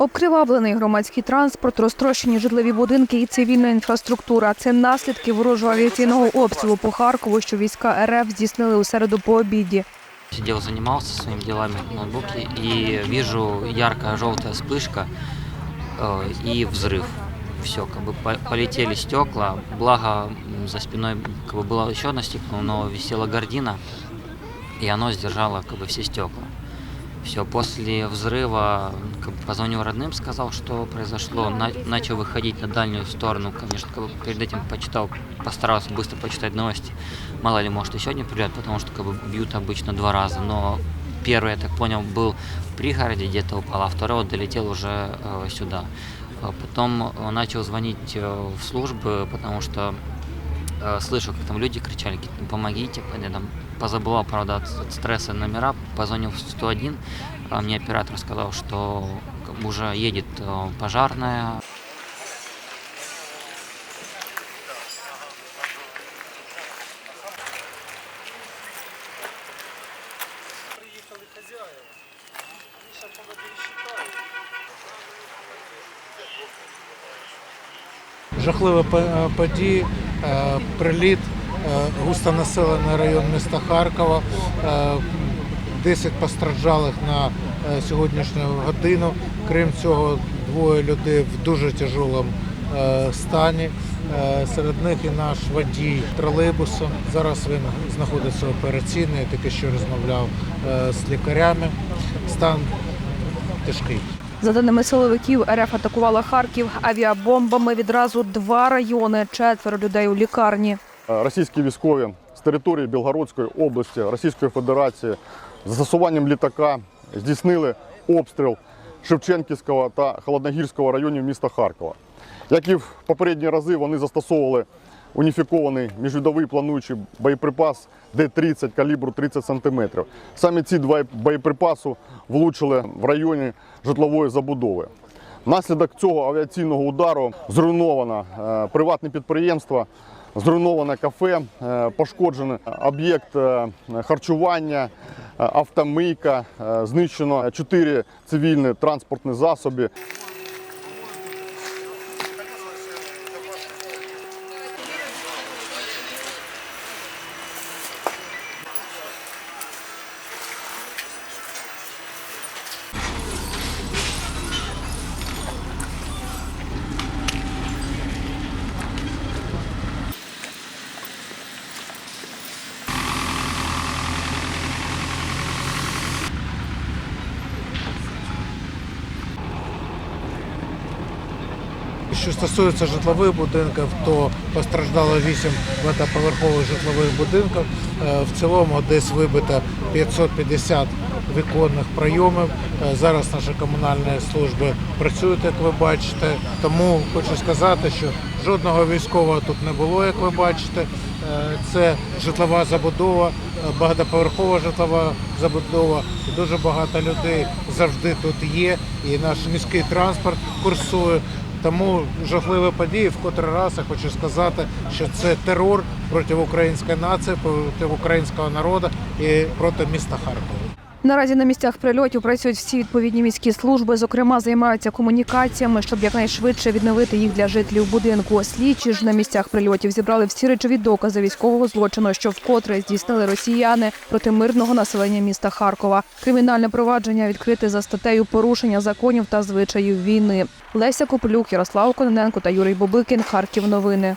Обкривавлений громадський транспорт, розтрощені житлові будинки і цивільна інфраструктура. Це наслідки ворожого авіаційного обстрілу по Харкову, що війська РФ здійснили у середу по обіді. Сидел, занимался своими делами в ноутбуке и вижу яркая желтая вспышка э, и взрыв. Все, как бы по- полетели стекла. Благо м, за спиной как бы было еще одно стекло, но висела гордина, и оно сдержало как бы все стекла. Все, после взрыва бы, позвонил родным, сказал, что произошло. На- начал выходить на дальнюю сторону, конечно, как бы, перед этим почитал, постарался быстро почитать новости. Мало ли, может, еще не придет, потому что как бы, бьют обычно два раза. Но первый, я так понял, был в пригороде, где-то упал, а второй вот долетел уже э, сюда. А Потом э, начал звонить э, в службы, потому что э, слышу, как там люди кричали, «Ки- помогите, я там позабывал, правда, от, от стресса номера, позвонил в 101, а мне оператор сказал, что как бы уже едет э, пожарная, жахливі по- е, події, е, приліт, е, густонаселений район міста Харкова, е, 10 постраждалих на е, сьогоднішню годину. Крім цього, двоє людей в дуже тяжкому е, стані. Е, Серед них і наш водій тролейбуса. Зараз він знаходиться в операційній, тільки що розмовляв е, з лікарями. Стан тяжкий. За даними силовиків, РФ атакувала Харків авіабомбами відразу два райони. Четверо людей у лікарні. Е, Російські військові з території Білгородської області Російської Федерації з застосуванням літака здійснили обстріл Шевченківського та Холодногірського районів міста Харкова. Як і в попередні рази, вони застосовували уніфікований міжвідовий плануючий боєприпас Д-30 калібру 30 см. Саме ці два боєприпаси влучили в районі житлової забудови. Внаслідок цього авіаційного удару зруйновано е, приватне підприємство, зруйноване кафе, е, пошкоджений об'єкт е, харчування, автомийка, знищено чотири цивільні транспортні засоби. Що стосується житлових будинків, то постраждало 8 багатоповерхових житлових будинків. Е, В цілому десь вибито 550 віконних прийомів. Е, Зараз наші комунальні служби працюють, як ви бачите. Тому хочу сказати, що жодного військового тут не було, як ви бачите. Е, Це житлова забудова, багатоповерхова житлова забудова. Дуже багато людей завжди тут є. І наш міський транспорт курсує. Тому жахливі події, в котрий раз я хочу сказати, що це терор проти української нації, проти українського народу і проти міста Харкова. Наразі на місцях прильотів працюють всі відповідні міські служби. Зокрема, займаються комунікаціями, щоб якнайшвидше відновити їх для жителів будинку. Слідчі ж на місцях прильотів зібрали всі речові докази військового злочину, що вкотре здійснили росіяни проти мирного населення міста Харкова. Кримінальне провадження відкрите за статтею порушення законів та звичаїв війни. Леся Копилюк, Ярослав Кононенко та Юрій Бобикін. Харків. Новини.